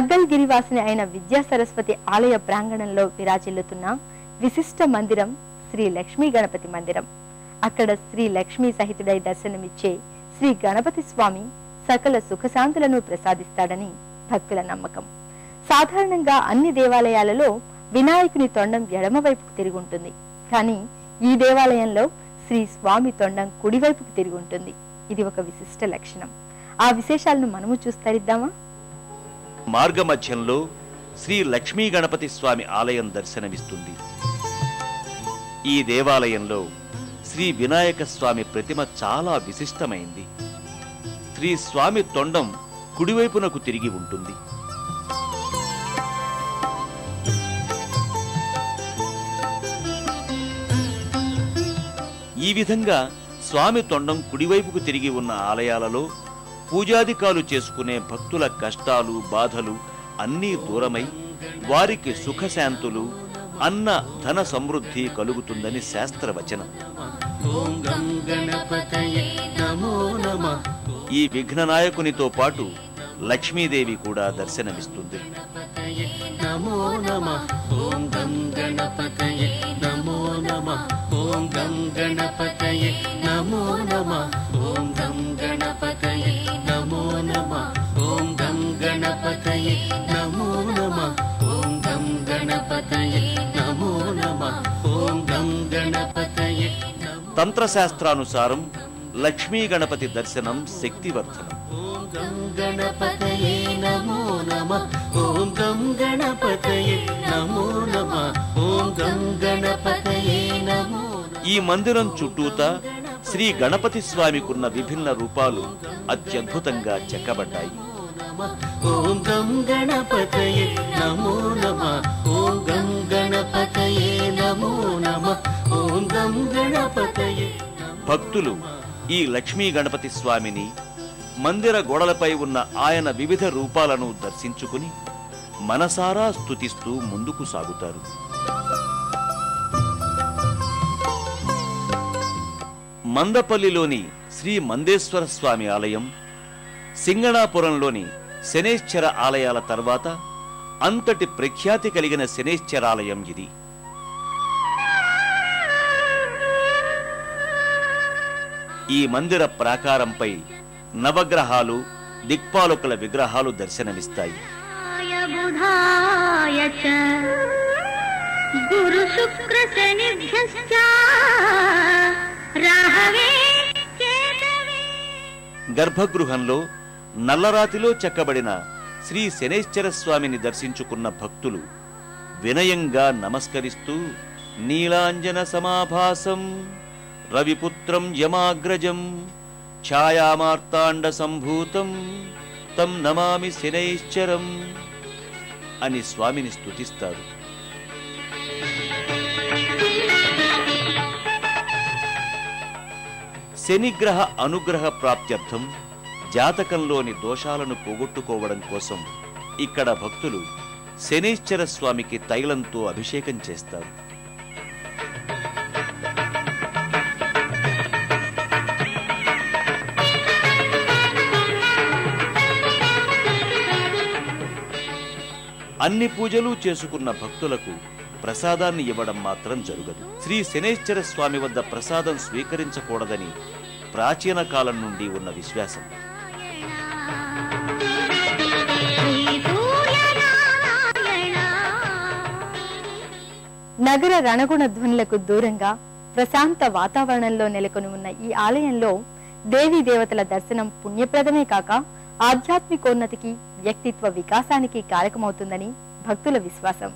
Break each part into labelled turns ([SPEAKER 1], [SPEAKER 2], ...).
[SPEAKER 1] అగ్గల్ గిరివాసిని అయిన విద్యా సరస్వతి ఆలయ ప్రాంగణంలో విరాజిల్లుతున్న విశిష్ట మందిరం శ్రీ లక్ష్మీ గణపతి మందిరం. అక్కడ శ్రీ లక్ష్మీ సహితుడై దర్శనమిచ్చే శ్రీ గణపతి స్వామి సకల సుఖశాంతులను ప్రసాదిస్తాడని భక్తుల నమ్మకం. సాధారణంగా అన్ని దేవాలయాలలో వినాయకుని తొండం ఎడమవైపుకు తిరిగి ఉంటుంది. కానీ ఈ దేవాలయంలో శ్రీ స్వామి తొండం కుడివైపుకు తిరిగి ఉంటుంది. ఇది ఒక విశిష్ట లక్షణం. ఆ విశేషాలను మనము చూస్తరిద్దామా?
[SPEAKER 2] మార్గమధ్యంలో శ్రీ లక్ష్మీ గణపతి స్వామి ఆలయం దర్శనమిస్తుంది. ఈ దేవాలయంలో శ్రీ వినాయక స్వామి ప్రతిమ చాలా విశిష్టమైంది. శ్రీ స్వామి తొండం కుడివైపునకు తిరిగి ఉంటుంది. ఈ విధంగా స్వామి తొండం కుడివైపుకు తిరిగి ఉన్న ఆలయాలలో పూజాధికాలు చేసుకునే భక్తుల కష్టాలు బాధలు అన్నీ దూరమై వారికి సుఖశాంతులు అన్న ధన సమృద్ధి కలుగుతుందని శాస్త్రవచనం.
[SPEAKER 3] ఓం గం గణపతయే
[SPEAKER 2] ఈ విఘ్ననాయకునితో పాటు లక్ష్మీదేవి కూడా దర్శనమిస్తుంది.
[SPEAKER 3] నమో ఓం గం గణపతయే గణపతయే నమో నమః. ఓం గం గణపతయే నమో.
[SPEAKER 2] తంత్రశాస్త్రానుసారం లక్ష్మీ గణపతి దర్శనం శక్తివర్ధనం.
[SPEAKER 3] ఓం గం గణపతయే నమో నమః. ఓం గం గణపతయే నమో నమః. ఓం గం గణపతయే నమో
[SPEAKER 2] ఈ మందిరం చుట్టూతా శ్రీ గణపతి స్వామికున్న విభిన్న రూపాలు అత్యద్భుతంగా చెక్కబడ్డాయి.
[SPEAKER 3] నమః. ఓం గం గణపతయే నమో నమః. గణపతయే నమో ఓం గం గణపతయే
[SPEAKER 2] భక్తులు ఈ లక్ష్మీ గణపతి స్వామిని మందిర గోడలపై ఉన్న ఆయన వివిధ రూపాలను దర్శించుకుని మనసారా స్థుతిస్తూ ముందుకు సాగుతారు. మందపల్లిలోని శ్రీ మందేశ్వర స్వామి ఆలయం సింగణాపురంలోని శనేశ్వర ఆలయాల తర్వాత అంతటి ప్రఖ్యాతి కలిగిన శనేశ్చరాలయం ఇది. ఈ మందిర ప్రాకారంపై నవగ్రహాలు దిక్పాలకుల విగ్రహాలు దర్శనమిస్తాయి. గర్భగృహంలో నల్లరాతిలో చెక్కబడిన శ్రీ శనేశ్వర స్వామిని దర్శించుకున్న భక్తులు వినయంగా నమస్కరిస్తూ నీలాంజన సమాభాసం రవిపుత్రం యమాగ్రజం ఛాయామార్తాండ సంభూతం తం నమామి శనైశ్చరం అని స్వామిని స్తుతిస్తారు. శనిగ్రహ అనుగ్రహ ప్రాప్త్యర్థం జాతకంలోని దోషాలను పోగొట్టుకోవడం కోసం ఇక్కడ భక్తులు శనీశ్వర స్వామికి తైలంతో అభిషేకం చేస్తారు. అన్ని పూజలు చేసుకున్న భక్తులకు ప్రసాదాన్ని ఇవ్వడం మాత్రం జరగదు. శ్రీ శనేశ్వర స్వామి వద్ద ప్రసాదం స్వీకరించకూడదని ప్రాచీన కాలం నుండి ఉన్న విశ్వాసం.
[SPEAKER 1] నగర రణగుణ ధ్వనులకు దూరంగా ప్రశాంత వాతావరణంలో నెలకొని ఉన్న ఈ ఆలయంలో దేవీ దేవతల దర్శనం పుణ్యప్రదమే కాక ఆధ్యాత్మికోన్నతికి వ్యక్తిత్వ వికాసానికి కారకమవుతుందని భక్తుల విశ్వాసం.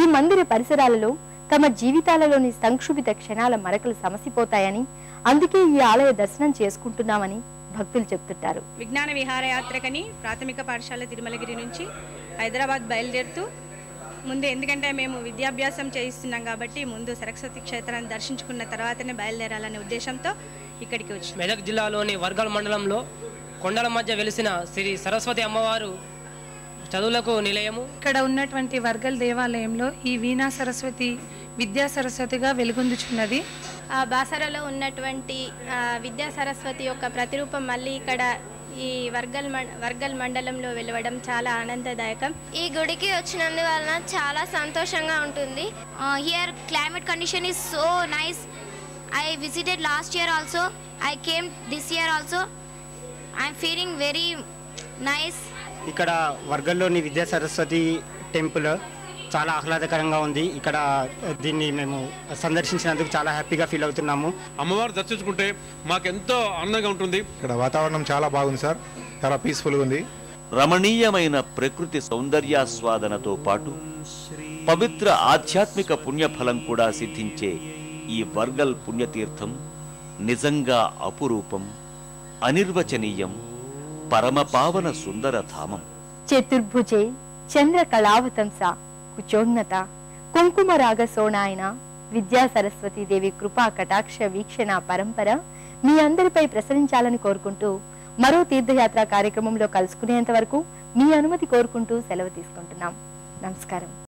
[SPEAKER 1] ఈ మందిర పరిసరాలలో తమ జీవితాలలోని సంక్షుభిత క్షణాల మరకలు సమసిపోతాయని అందుకే ఈ ఆలయ దర్శనం చేసుకుంటున్నామని భక్తులు చెప్తుంటారు.
[SPEAKER 4] విజ్ఞాన విహారయాత్రకని ప్రాథమిక పాఠశాల తిరుమలగిరి నుంచి హైదరాబాద్ బయలుదేరుతూ ముందు ఎందుకంటే మేము విద్యాభ్యాసం చేయిస్తున్నాం కాబట్టి ముందు సరస్వతి క్షేత్రాన్ని దర్శించుకున్న తర్వాతనే బయలుదేరాలనే ఉద్దేశంతో ఇక్కడికి వచ్చి
[SPEAKER 5] మెదక్ జిల్లాలోని వర్గల్ మండలంలో కొండల మధ్య వెలిసిన శ్రీ సరస్వతి అమ్మవారు చదువులకు నిలయము.
[SPEAKER 6] ఇక్కడ ఉన్నటువంటి వర్గల్ దేవాలయంలో ఈ వీణా సరస్వతి విద్యా సరస్వతిగా వెలుగొందుచున్నది.
[SPEAKER 7] బాసరలో ఉన్నటువంటి విద్యా సరస్వతి యొక్క ప్రతిరూపం మళ్ళీ ఇక్కడ ఈ వర్గల్ వర్గల్ మండలంలో వెలవడం చాలా ఆనందదాయకం.
[SPEAKER 8] ఈ గుడికి వచ్చినందువలన చాలా సంతోషంగా ఉంటుంది. Here climate condition is so nice I visited last year also I came this year also I'm feeling very nice
[SPEAKER 9] ఇక్కడ వర్గంలోని విద్యా సరస్వతి టెంపుల్ చాలా ఆహ్లాదకరంగా ఉంది. ఇక్కడ దీన్ని మేము సందర్శించినందుకు చాలా హ్యాపీగా ఫీల్ అవుతున్నాము.
[SPEAKER 10] అమ్మవారు దర్శించుకుంటే మాకెంతో ఆనందంగా ఉంటుంది.
[SPEAKER 11] ఇక్కడ వాతావరణం చాలా బాగుంది సార్. చాలా పీస్ఫుల్గా ఉంది.
[SPEAKER 2] రమణీయమైన ప్రకృతి సౌందర్యాస్వాదనతో పాటు పవిత్ర ఆధ్యాత్మిక పుణ్యఫలం కూడా సిద్ధించే ఈ వర్గల్ పుణ్యతీర్థం నిజంగా అపురూపం అనిర్వచనీయం పరమపావన సుందర ధామం.
[SPEAKER 1] చతుర్భుజే చంద్ర కళావతంస కుచోన్నత కుంకుమ రాగ సోనాయన విద్యా సరస్వతి దేవి కృపా కటాక్ష వీక్షణ పరంపర మీ అందరిపై ప్రసరించాలని కోరుకుంటూ మరో తీర్థయాత్ర కార్యక్రమంలో కలుసుకునేంత వరకు మీ అనుమతి కోరుకుంటూ సెలవు తీసుకుంటున్నాం. నమస్కారం.